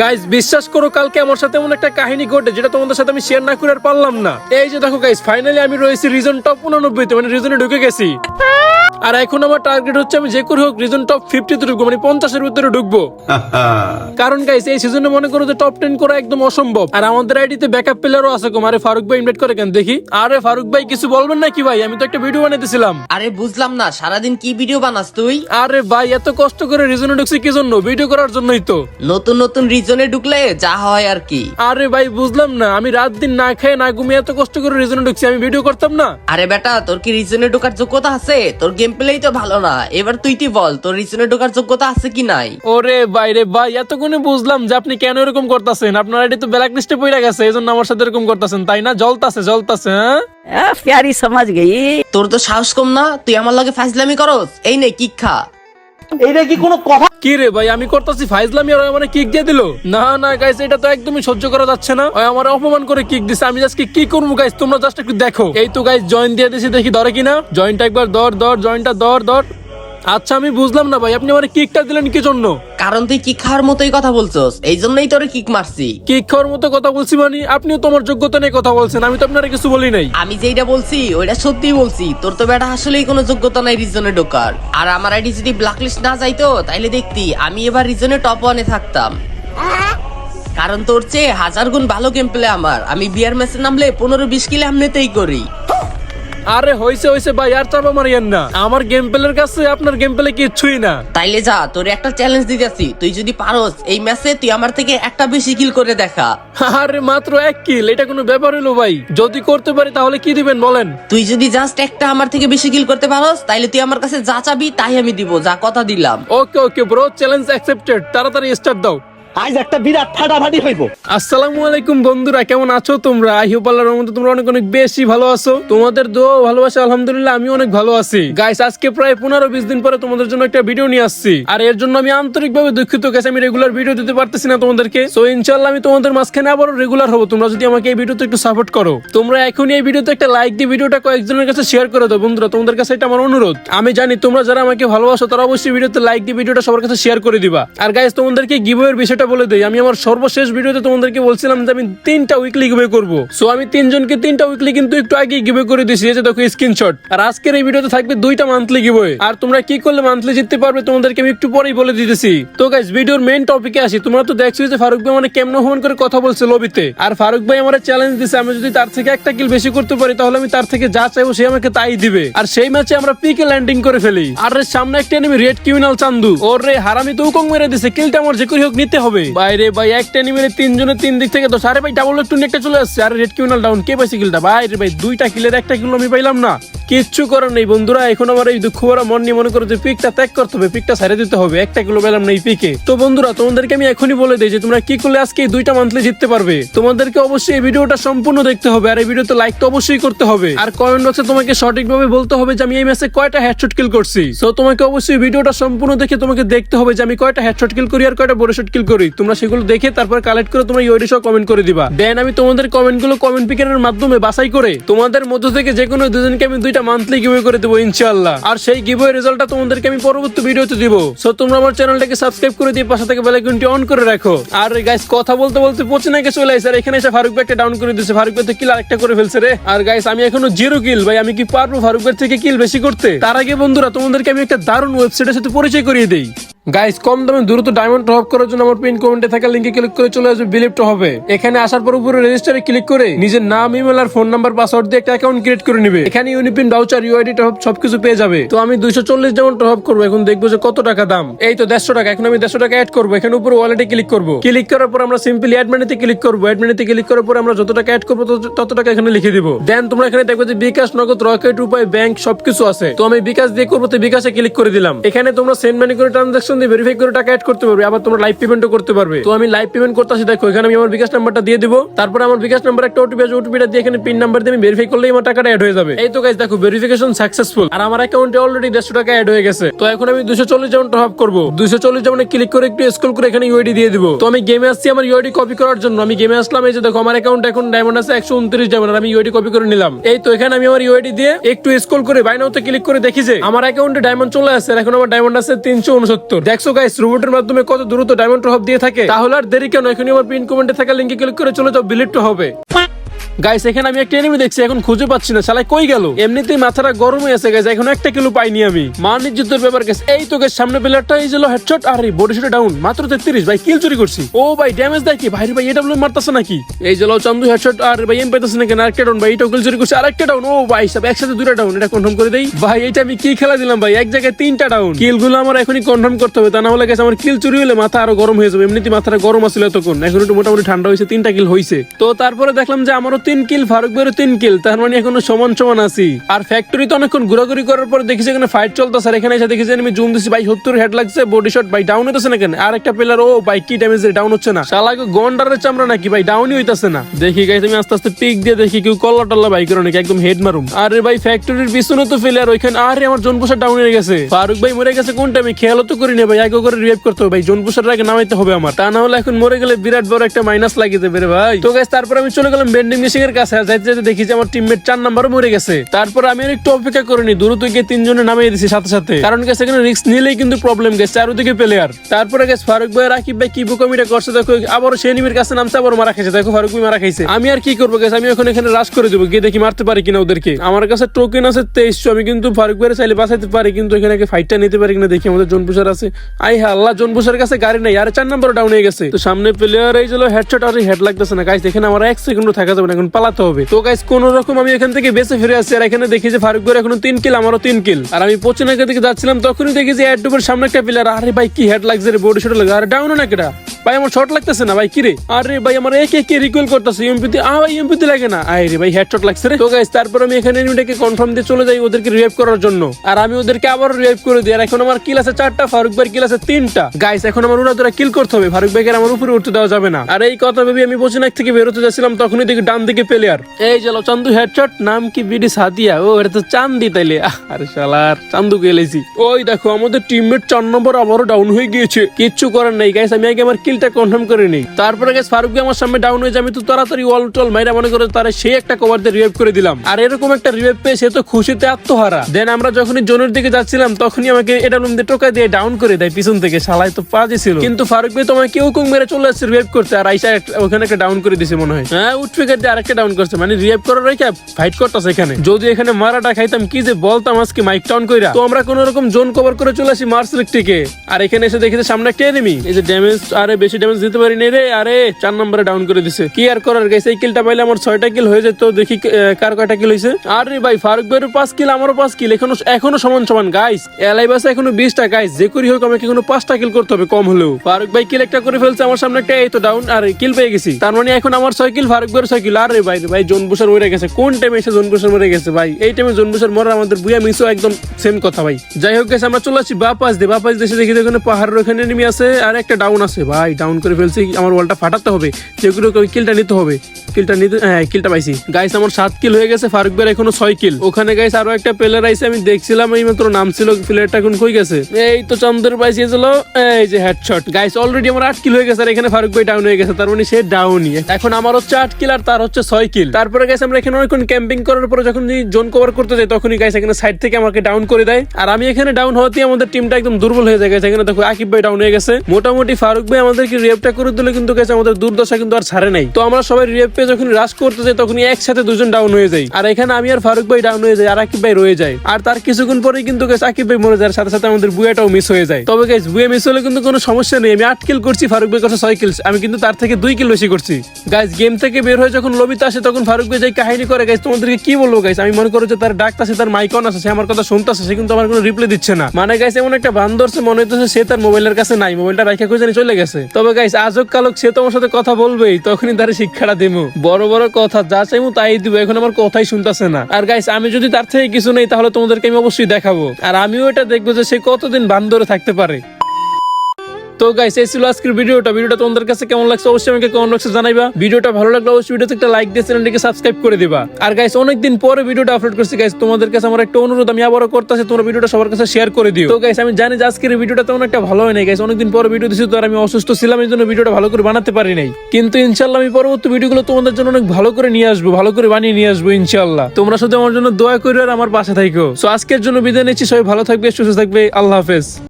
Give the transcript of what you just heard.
Guys বিশ্বাস করো, কালকে আমার সাথে এমন একটা কাহিনী ঘটে যেটা তোমাদের সাথে আমি শেয়ার না করে পারলাম না। এই যে দেখো গাইজ ফাইনালি আমি রয়েছি রিজন টপ উনানব্বইতে মানে রিজনে ঢুকে গেছি। আর এখন আমার টার্গেট হচ্ছে আমি যে করে হোক রিজন টপ ফিফটিতে ঢুকবো মানে পঞ্চাশের ভিতরে ঢুকবো। কারণ গাইস এই সিজনে মনে করো যে টপ টেন করা একদম অসম্ভব। আর আমাদের আইডিতে ব্যাকআপ প্লেয়ারও আছে কম আরে ফারুক ভাই ইনভাইট করে কেন? দেখি। আরে ফারুক ভাই কিছু বলবেন নাকি ভাই? আমি তো একটা ভিডিও বানাইতেছিলাম। আরে বুঝলাম না সারাদিন কি ভিডিও বানাস তুই? আরে ভাই এত কষ্ট করে রিজনে ঢুকছি কি জন্য? ভিডিও করার জন্যই তো। নতুন নতুন রিজনে ঢুকলে যা হয় আর কি। আরে ভাই বুঝলাম না। আমি রাত দিন না খেয়ে না ঘুমিয়ে এত কষ্ট করে রিজনে ঢুকছি আমি ভিডিও করতাম না? আরে বেটা তোর কি রিজনে ঢোকার যোগ্যতা আছে? তোর গেম প্লেই তো ভালো না। এবার তুই তুই বল তোর রিসনে ঢোকার যোগ্যতা আছে কি নাই? ওরে বাইরে ভাই এতক্ষণে বুঝলাম যে আপনি কেন এরকম করতেছেন। আপনার আইডি তো ব্ল্যাক লিস্টে পড়ে গেছে এজন্য আমার সাথে এরকম করতেছেন তাই না? জলতাছে জলতাছে হ্যাঁ? প্যারি সমাজ গেই। তোর তো সাহস কম না তুই আমার লগে ফাজলামি করস? এই নে কিক খা। কি রে ভাই, আমি করতেছি ফাইজলামি, আর মানে কিক দিয়ে দিল? না না গাইস এটা তো একদমই সহ্য করা যাচ্ছে না। আমার অপমান করে কিক দিছে। আমি আজকে কি করব গাইস তোমরা জাস্ট একটু দেখো। এই তো গাইস জয়েন দিয়ে দিছি, দেখি ধরে কিনা। জয়েন্টটা একবার দর দর জয়েন্টটা দর দর আচ্ছা আমি বুঝলাম না ভাই। আপনি আমার কিকটা দিলেন কি জন্য? কারণ তুই কিক খাওয়ার মতোই কথা বলছস। এই জন্যই তোরে কিক মারছি। কিক খাওয়ার মতো কথা বলছি মানে আপনিও তোমার যোগ্যতা নিয়ে কথা বলছেন আমি তো আপনারা কিছু বলি নাই। আমি যেটা বলছি ওইটা সত্যি বলছি। তোর তো বেটা আসলেই কোনো যোগ্যতা নাই রিজনে ঢোকার। আর আমার আইডি যদি ব্ল্যাক লিস্ট না যাইতো তাইলে দেখতি আমি এবার রিজনে টপ ওয়ানে থাকতাম। কারণ তোর চেয়ে হাজার গুণ ভালো গেম প্লে আমার। আমি বিয়ার ম্যাচে নামলে পনেরো বিশ কিলো এমনিতেই করি। আরে হইছে হইছে ভাই আর চাপা মারিয়েন না। আমার গেম প্লের কাছে আপনার গেম প্লে কিচ্ছুই না। তাইলে যা তোর একটা চ্যালেঞ্জ দিতেছি। তুই যদি পারোস এই ম্যাচে তুই আমার থেকে একটা বেশি কিল করে দেখা। আরে মাত্র এক কিল এটা কোনো ব্যাপার হলো ভাই। যদি করতে পারি তাহলে কি দিবেন বলেন? তুই যদি জাস্ট একটা আমার থেকে বেশি কিল করতে পারোস তাইলে তুই আমার কাছে যা চাবি তাই আমি দিব যা কথা দিলাম। Okay okay bro challenge accepted তাড়াতাড়ি স্টার্ট দাও। আজ একটা বিরাট ফাটাফাটি হইব। আসসালামু আলাইকুম বন্ধুরা, কেমন আছো তোমরা? আই হোপ আল্লাহর মধ্যে তোমরা অনেক অনেক বেশি ভালো আছো। তোমাদের দোয়া ভালোবাসা, আলহামদুলিল্লাহ আমি অনেক ভালো আছি। গাইস আজকে প্রায় পনেরো বিশ দিন পরে তোমাদের জন্য একটা ভিডিও নিয়ে আসছি। আর এর জন্য আমি আন্তরিকভাবে দুঃখিত গেছে আমি রেগুলার ভিডিও দিতে পারতেছি না তোমাদেরকে। সো ইনশাল্লাহ আমি তোমাদের মাঝখানে আবারও রেগুলার হব। তোমরা যদি আমাকে এই ভিডিওতে একটু সাপোর্ট করো। তোমরা এখনই এই ভিডিওতে একটা লাইক দিয়ে ভিডিওটা কয়েকজনের কাছে শেয়ার করে দাও। বন্ধুরা, তোমাদের কাছে এটা আমার অনুরোধ। আমি জানি তোমরা যারা আমাকে ভালোবাসো, তারা অবশ্যই ভিডিওতে লাইক দিয়ে ভিডিওটা সবার কাছে শেয়ার করে দিবা। আর গাইস তোমাদেরকে গিভওয়ের বিষয়টা বলে দেই। আমি আমার সর্বশেষ ভিডিওতে তোমাদেরকে বলছিলাম যে আমি তিনটা উইকলি গিভওয়ে করব। সো আমি তিনজনকে তিনটা উইকলি কিন্তু একটু আগে গিভওয়ে করে দিয়েছি। এই যে দেখো স্ক্রিনশট আর আজকের এই ভিডিওতে থাকবে দুইটা মান্থলি গিভওয়ে আর তোমরা কি করলে মান্থলি জিততে পারবে তোমাদেরকে আমি একটু পরেই বলে দিতেছি। তো গাইস ভিডিওর মেইন টপিকে আসি। তোমরা তো দেখছ যে ফারুক ভাই মানে কেমন হোমন করে কথা বলছে লবিতে আর ফারুক ভাই আমার চ্যালেঞ্জ দিছে, আমি যদি তার থেকে একটা কিল বেশি করতে পারি, তাহলে আমি তার থেকে যা চাইব সে আমাকে তাই দিবে। আর সেই ম্যাচে আমরা পিকে ল্যান্ডিং করে ফেলি। আর সামনে একটা এনিমি রেড ক্রিমিনাল চান্দু। ওর রে হারামি তো উকং মেরে দিছে। কিলটা আমার যে করে হোক, নিতে হবে। বাইরে ভাই, একটা এনিমি তিনজনের তিন দিক থেকে তো সারে ভাই ডাবল একটু নেটে চলে আসছে। আরে রেড কিউনাল ডাউন কে পাইছে কিলটা? বাইরে ভাই, দুইটা কিলের একটা কিলো আমি পাইলাম না। কিচ্ছু করার নেই, বন্ধুরা। এখন আমার এই দুঃখ ভরা মন নিয়ে মনে করো যে পিকটা ত্যাগ করতে হবে, পিকটা ছেড়ে দিতে হবে। একটা কিলো পেলাম না এই পিকে। তো বন্ধুরা, তোমাদেরকে আমি এখনই বলে দিই যে তোমরা কি করলে আজকে এই দুইটা মান্থলি জিততে পারবে? তোমাদেরকে অবশ্যই এই ভিডিওটা সম্পূর্ণ দেখতে হবে, আর এই ভিডিওতে লাইক তো অবশ্যই করতে হবে। আর কমেন্ট বক্সে তোমাকে সঠিকভাবে বলতে হবে যে আমি এই ম্যাচে কয়টা হেডশট কিল করছি। সো তোমাকে অবশ্যই ভিডিওটা সম্পূর্ণ দেখে তোমাকে দেখতে হবে যে আমি কয়টা হেডশট কিল করি আর কয়টা বড় শট কিল করি। তোমরা সেগুলো দেখে তারপর কালেক্ট করে তোমরা ইউডি সহ কমেন্ট করে দিবা। দেন আমি তোমাদের কমেন্টগুলো কমেন্ট পিকারের মাধ্যমে বাছাই করে তোমাদের মধ্য থেকে যে কোনো দুজনকে আমি দুইটা মান্থলি গিভওয়ে করে দেবো, ইনশাআল্লাহ। আর সেই গিভওয়ে রেজাল্টটা তোমাদেরকে আমি পরবর্তী ভিডিওতে দিব। সো তোমরা আমার চ্যানেলটাকে সাবস্ক্রাইব করে দিয়ে পাশে থেকে বেল আইকনটি অন করে রাখো। আর গাইস কথা বলতে বলতে পৌঁছে নাকি চলে আসে আর এখানে এসে ফারুক ভাই একটা ডাউন করে দিয়েছে ফারুক ভাই তো কিল আরেকটা করে ফেলছে রে। আর গাইস আমি এখনও জিরো কিল ভাই, আমি কি পারব ফারুক ভাই থেকে কিল বেশি করতে? তার আগে বন্ধুরা, তোমাদেরকে আমি একটা দারুণ ওয়েবসাইটের সাথে পরিচয় করিয়ে দেই। গাইস কম দামে দ্রুত ডায়মন্ড টপ করার জন্য আমার পিন কমেন্টে থাকা লিঙ্কে ক্লিক করে চলে আসবে বিলিভ টু হবে। এখানে আসার পর উপরে রেজিস্টারে ক্লিক করে নিজের নাম ইমেল আর ফোন নাম্বার পাসওয়ার্ড দিয়ে একটা অ্যাকাউন্ট ক্রিয়েট করে নিবে। এখানে ইউনিপিন ভাউচার ইউআইডি টপ সবকিছু পেয়ে যাবে। তো আমি দুইশো চল্লিশ ডায়মন্ড টপ করব, এখন দেখব যে কত টাকা দাম। এই তো দেড়শো টাকা, এখন আমি দেড়শো টাকা অ্যাড করব। এখানে উপরে ওয়ালেটে ক্লিক করব। ক্লিক করার পর আমরা সিম্পলি অ্যাড মানিতে ক্লিক করব। অ্যাড মানিতে ক্লিক করার পর আমরা যত টাকা অ্যাড করব, তত- টাকা এখানে লিখে দিব। দেন তোমরা এখানে দেখবে যে বিকাশ, নগদ, রকেট উপায় ব্যাংক সবকিছু আছে। তো আমি বিকাশ দিয়ে করব, তো বিকাশে ক্লিক করে দিলাম। এখানে তোমরা সেন্ড মানি করে ট্রানজাকশন দিয়ে ভেরিফাই করে টাকা অ্যাড করতে পারবে, আবার তোমরা লাইভ পেমেন্টও করতে পারবে। তো আমি লাইভ পেমেন্ট করতেছি দেখো, এখানে আমি আমার বিকাশ নাম্বারটা দিয়ে দিবো। তারপর আমার বিকাশ নাম্বার একটা ওটিপি আছে ওটিপিটা দিয়ে এখানে পিন নাম্বার দিয়ে আমি ভেরিফাই করলেই আমার টাকাটা অ্যাড হয়ে যাবে। এই তো দেখো দেখো ভেরিফিকেশন সাকসেসফুল আর আমার অ্যাকাউন্টে অলরেডি দেড়শো টাকা অ্যাড হয়ে গেছে। তো এখন আমি দুশো চল্লিশ যেমন টপ করব দুশো চল্লিশ যেমন ক্লিক করে একটু স্কুল করে এখানে ইউআইডি দিয়ে দিব। তো আমি গেমে আসছি আমার ইউআইডি কপি করার জন্য। আমি গেমে আসলাম, এই যে দেখো আমার অ্যাকাউন্ট এখন ডায়মন্ড আছে একশো উনত্রিশ ডায়মন্ড আমি ইউআইডি কপি করে নিলাম। এই তো এখানে আমি আমার ইউআইডি দিয়ে একটু স্কুল করে বাইনাওতে ক্লিক করে দেখি যে আমার অ্যাকাউন্টে ডায়মন্ড চলে আসছে এখন আমার ডায়মন্ড আছে তিনশো উনসত্তর। দেখছ গাইস রোবটের মাধ্যমে কত দ্রুত ডায়মন্ড টপ দিয়ে থাকে? তাহলে আর দেরি কেন? এখনই আমার পিন কমেন্টে থাকা লিঙ্কে ক্লিক করে চলে যাও বিলিট হবে। গাইস এখানে আমি একটা এনিমি দেখছি, এখন খুঁজে পাচ্ছি না। শালা কই গেল? এমনিতেই মাথাটা গরম হয়ে আছে গাইস এখন একটা কিলো পাইনি আমি। মান ইজ্জতের ব্যাপার গেছে এই তো গাইস সামনে প্লেয়ারটা এই যে হেডশট আর বডি শট ডাউন মাত্র 33 ভাই কিল চুরি করছি। ও, ভাই ড্যামেজ দেয় কি? ভাই ভাই এটা বলে মারতাছে নাকি? এই যে লো চান্দু হেডশট আর, ভাই এম পাইতাছে নাকি? আরেকটা ডাউন ভাই, এটাও কিল চুরি করছে। আরেকটা ডাউন ও, ভাই, সব একসাথে দুটো ডাউন এটা কনফার্ম করে দেই। ভাই, এটা আমি কি খেলা দিলাম, ভাই? এক জায়গায় তিনটা ডাউন কিলগুলো আমার এখনই কনফার্ম করতে হবে। তা না হলে গেছে আমার কিল চুরি হলে মাথা আরও গরম হয়ে যাবে। এমনিতে মাথাটা গরম আছিল এতক্ষণ। এখন একটু মোটামুটি ঠান্ডা হয়েছে, তিনটা কিল হয়েছে তো তারপরে দেখলাম যে আমারও তিন কিল, ফারুক ভাইয়েরও তিন কিল, তার মানে এখনও সমান সমান আছি। আর ফ্যাক্টরিতে অনেকক্ষণ ঘোরাঘুরি করার পর দেখেছি এখানে ফাইট চলতেছে, আর এখানে এসে দেখেছি আমি জুম দিছি, ভাই সত্তর হেড লাগছে বডি শট ভাই ডাউন হইতেছে না কেন? আর একটা প্লেয়ার ও ভাই কি ড্যামেজ ডাউন হচ্ছে না। শালাকে গন্ডারের চামড়া নাকি, ভাই ডাউনই হইতাছে না। দেখি গাইস আমি আস্তে আস্তে পিক দিয়ে দেখি কেউ কল্লা টল্লা ভাই করে নাকি একদম হেড মারুম। আরে ভাই ফ্যাক্টরির পিছনে তো প্লেয়ার ওইখানে, আরে আমার জোনপুষার ডাউন হয়ে গেছে। ফারুক ভাই মরে গেছে কোনটা আমি খেয়ালও তো করি না, ভাই আগে করে রিভাইভ করতে হবে, ভাই জোনপুষার আগে নামাইতে হবে আমার। তা না হলে এখন মরে গেলে বিরাট বড় একটা মাইনাস লাগিয়ে দেবে ভাই। তো গাইস তারপর আমি চলে গেলাম বেন্ডিং মেশিং এর কাছে যাইতে যাইতে দেখি যে আমার টিমমেট চার নাম্বারও মরে গেছে। তারপর আমি আর একটু অপেক্ষা করিনি, দ্রুত গিয়ে তিনজনে নামিয়ে দিছি সাথে সাথে। কারণ গেছে এখানে রিস্ক নিলেই কিন্তু প্রবলেম গেছে, চারোদিকে প্লেয়ার তারপরে গেছে ফারুক ভাই, রাকিব ভাই কি বুকামিটা করছে, দেখো আবার সে নিমির কাছে নামছে আবার মারা খাইছে। দেখো, ফারুক ভাই মারা খাইছে। আমি আর কি করব গেছে? আমি এখন এখানে রাশ করে দেবো, গিয়ে দেখি মারতে পারি কিনা ওদেরকে। আমার কাছে টোকেন আছে তেইশশো, আমি কিন্তু ফারুক ভাইয়ের চাইলে বাঁচাইতে পারি, কিন্তু এখানে ফাইটটা নিতে পারি কিনা দেখি, আমাদের জনপুষার আছে। আই হ্যাঁ আল্লাহ, জনপুষার কাছে গাড়ি নাই, আর চার নাম্বার ডাউন হয়ে গেছে। তো সামনে প্লেয়ার এই চলো হেডশট আর হেড লাগতেছে না। গাইস এখানে আমার এক সেকেন্ডও থাকা যাবে না এখন পালাতে হবে। তো গাইস কোন রকম আমি এখান থেকে বেঁচে ফিরে আসছি আর এখানে দেখি যে ফারুক করে এখনও তিন কিল আমারও তিন কিল আর আমি পশ্চিমাকে দিকে যাচ্ছিলাম, তখনই দেখি যে অ্যাডুবের সামনে একটা প্লেয়ার আরে ভাই, কি হেড লাগছে রে বডি শট লাগে আর ডাউন না কেটা ভাই, আমার শট লাগতেছে না ভাই, কিরে? আরে ভাই, আমার একে একে রিকোয়েল করতেছে ইউএমপিতে আ ভাই ইউএমপিতে লাগে না। আরে রে ভাই হেডশট লাগছে রে। তো গাইস তারপর আমি এখানে এনিমিটাকে কনফার্ম দিয়ে চলে যাই ওদেরকে রিভাইভ করার জন্য। আর আমি ওদেরকে আবার রিভাইভ করে দিই। আর এখন আমার কিল আছে চারটা, ফারুক ভাইয়ের কিল আছে তিনটা। গাইস এখন আমার উড়া দুরা কিল করতে হবে। ফারুক ভাইকে আমার উপরে উঠতে দেওয়া যাবে না। আর এই কথা ভেবে আমি বসিনাক থেকে বেরোতে যাচ্ছিলাম, তখনই দেখি ডান দিকে প্লেয়ার এই চলো চান্দু হেডশট নাম কি বিডি সাদিয়া? ও, এটা তো চান্দি তাইলে। আরে শালার চান্দু গেলেছি ওই দেখো, আমাদের টিমমেট চার নম্বর আবারও ডাউন হয়ে গিয়েছে। কিচ্ছু করার নাই। গাইস আমি আগে আমার কিলটা কনফার্ম করে নিই। তারপরে গাইস ফারুক আমার সামনে ডাউন হয়ে আমি তো তাড়াতাড়ি ওয়াল টল মাইরা মনে করে তারা সেই একটা কভার দিয়ে রিভাইভ করে দিলাম। আর এরকম একটা রিভাইভ পেয়ে সে তো খুশিতে আত্মহারা। দেন আমরা যখনই জোনের দিকে যাচ্ছিলাম, তখনই আমাকে এটা রুম দিয়ে টোকা দিয়ে ডাউন করে দেয় পিছন থেকে। শালাই তো পাজে ছিল। কিন্তু ফারুক ভাই তোমাকে কেউ কেউ মেরে চলে আসছে রিভাইভ করতে, আর আইসা ওখানে একটা ডাউন করে দিছে মনে হয়। হ্যাঁ উঠবে দিয়ে আরেকটা ডাউন করছে। মানে রিভাইভ করার রেখে ফাইট করতেছে এখানে। যদি এখানে মারাটা খাইতাম, কি যে বলতাম আজকে মাইক টাউন কইরা। তো আমরা কোন রকম জোন কভার করে চলে আসি মার্স থেকে আর এখানে এসে দেখি সামনে একটা এনিমি এই যে ড্যামেজ আরে বেশি ড্যামেজ দিতে পারি রে। আরে, চার নম্বরে ডাউন করে দিছে। কি আর করার গেছে এই কিলটা পাইলে আমার ছয়টা কিল হয়ে যেত। দেখি কার কয়টা কিল হয়েছে আরে ভাই, ফারুক ভাইয়ের পাঁচ কিল আমারও পাঁচ কিল এখনও এখনও সমান সমান। গাইস এলাই বাসে এখনও বিশটা। গাইস যে করি হোক আমাকে এখনও পাঁচটা কিল করতে হবে, কম হলেও। ফারুক ভাই কিল একটা করে ফেলছে, আমার সামনে একটা, এই তো ডাউন আর কিল পেয়ে গেছি। তার মানে এখন আমার ছয় কিল ফারুক ভাইয়ের ছয় কিল আরে ভাই ভাই, জোন বুসার মরে গেছে। কোন টাইমে এসে জোন বুসার মরে গেছে, ভাই? এই টাইমে জোন বুসার মরার আমাদের বুয়া মিসও একদম সেম কথা, ভাই। যাই হোক গেছে আমরা চলে আসছি বাপাস দিয়ে বাপাস দেশে দেখি ওখানে পাহাড়ের ওখানে নেমে আছে, আর একটা ডাউন আছে, ভাই। ডাউন করে ফেলছি আমার ওয়ালটা ফাটাতে হবে। যেগুলো ওই কিলটা নিতে হবে। কিলটা নিতে হ্যাঁ কিলটা পাইছি। গাইস আমার সাত কিল হয়ে গেছে ফারুক ভাইয়ের এখনও ছয় কিল ওখানে গাইস আরও একটা প্লেয়ার আইছে আমি দেখছিলাম এই মাত্র নাম ছিল প্লেয়ারটা এখন কই গেছে? এই তো চন্দ্র পাইছি ছিল এই যে হেডশট গাইস অলরেডি আমার আট কিল হয়ে গেছে আর এখানে ফারুক ভাই ডাউন হয়ে গেছে তার মানে সে ডাউনই এখন আমার হচ্ছে আট কিল আর তার হচ্ছে ছয় কিল তারপরে গাইস আমরা এখানে অনেকক্ষণ ক্যাম্পিং করার পরে যখন জোন কভার করতে যাই তখনই গাইস এখানে সাইড থেকে আমাকে ডাউন করে দেয়। আর আমি এখানে ডাউন হওয়াতে আমাদের টিমটা একদম দুর্বল হয়ে যায় গেছে এখানে দেখো আকিব ভাই ডাউন হয়ে গেছে। মোটামুটি ফারুক ভাই আমাদেরকে রিয়েপটা করে দিলে কিন্তু গেছে আমাদের দুর্দশা কিন্তু আর ছাড়ে নাই। তো আমরা সবাই রিয়েপ পেয়ে যখন রাশ করতে যাই, তখনই একসাথে দুজন ডাউন হয়ে যাই। আর এখানে আমি আর ফারুক ভাই ডাউন হয়ে যাই আর আকিব ভাই রয়ে যায় আর তার কিছুক্ষণ পরেই কিন্তু গেছে আকিব ভাই মরে যায় সাথে সাথে আমাদের বুয়াটাও মিস হয়ে যায়। তবে গাইস বুয়া মিস হলে কিন্তু কোনো সমস্যা নেই, আমি আট কিল করছি, ফারুক ভাই করছে ছয় কিল আমি কিন্তু তার থেকে দুই কিল বেশি করছি। গাইস গেম থেকে বের হয়ে যখন লবিতে আসে, তখন ফারুক ভাই যাই কাহিনী করে গাইস তোমাদেরকে কি বলব গাইস আমি মনে করো যে তার ডাকতাছে তার মাইক অন আছে, সে আমার কথা শুনতেছে, সে কিন্তু আমার কোনো রিপ্লাই দিচ্ছে না। মানে গাইস এমন একটা বান্দর, সে মনে হইতেছে সে তার মোবাইলের কাছে নাই মোবাইলটা রাখা খুঁজে চলে গেছে। তবে গাইস আজক কালক সে তোমার সাথে কথা বলবেই, তখনই তার শিক্ষাটা দেবো বড় বড় কথা, যা চাইমু তাই দিব, এখন আমার কথাই শুনতেছে না। আর গাইস আমি যদি তার থেকে কিছু নেই, তাহলে তোমাদেরকে আমি অবশ্যই দেখাবো। আর আমিও এটা দেখব যে সে কতদিন বান্দরে থাকতে পারে। তো গাইস এই ছিল আজকের ভিডিওটা। ভিডিওটা তোমাদের কাছে কেমন লাগছে অবশ্যই আমাকে কমেন্ট বক্সে জানাইবা। ভিডিওটা ভালো লাগলে অবশ্যই ভিডিওতে একটা লাইক দিয়ে চ্যানেলটিকে সাবস্ক্রাইব করে দিবা। আর গাইস অনেকদিন পরে ভিডিওটা আপলোড করছি গাইস তোমাদের কাছে আমার একটা অনুরোধ, আমি আবারও করতেছি, তোমরা ভিডিওটা সবার কাছে শেয়ার করে দিও। তো গাইস আমি জানি যে আজকের ভিডিওটা তেমন একটা ভালো হয় নাই গাইস অনেকদিন পরে ভিডিও দিছি, তো আর আমি অসুস্থ ছিলাম, এই জন্য ভিডিওটা ভালো করে বানাতে পারি নাই। কিন্তু ইনশাল্লাহ আমি পরবর্তী ভিডিওগুলো তোমাদের জন্য অনেক ভালো করে নিয়ে আসব, ভালো করে বানিয়ে নিয়ে আসব ইনশাল্লাহ তোমরা শুধু আমার জন্য দোয়া করো আর আমার পাশে থাকো সো আজকের জন্য বিদায় নিচ্ছি, সবাই ভালো থাকবে, সুস্থ থাকবে, আল্লাহ হাফেজ।